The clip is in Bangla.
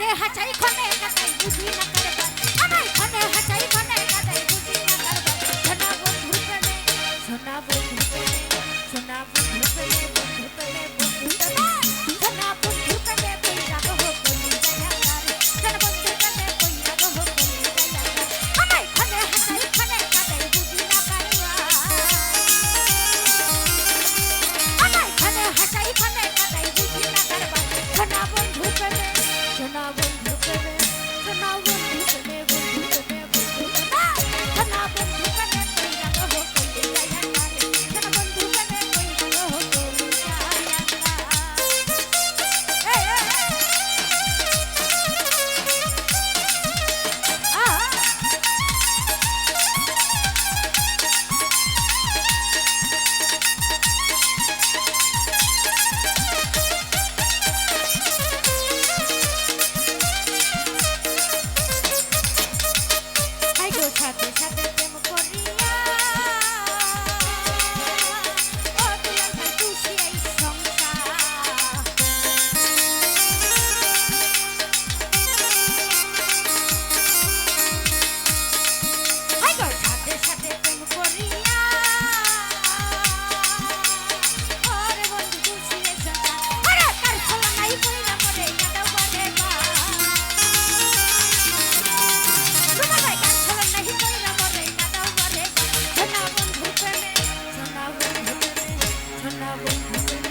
খনে হাঁচাই খনে কাটাই বুঝি না কারবার Thank you.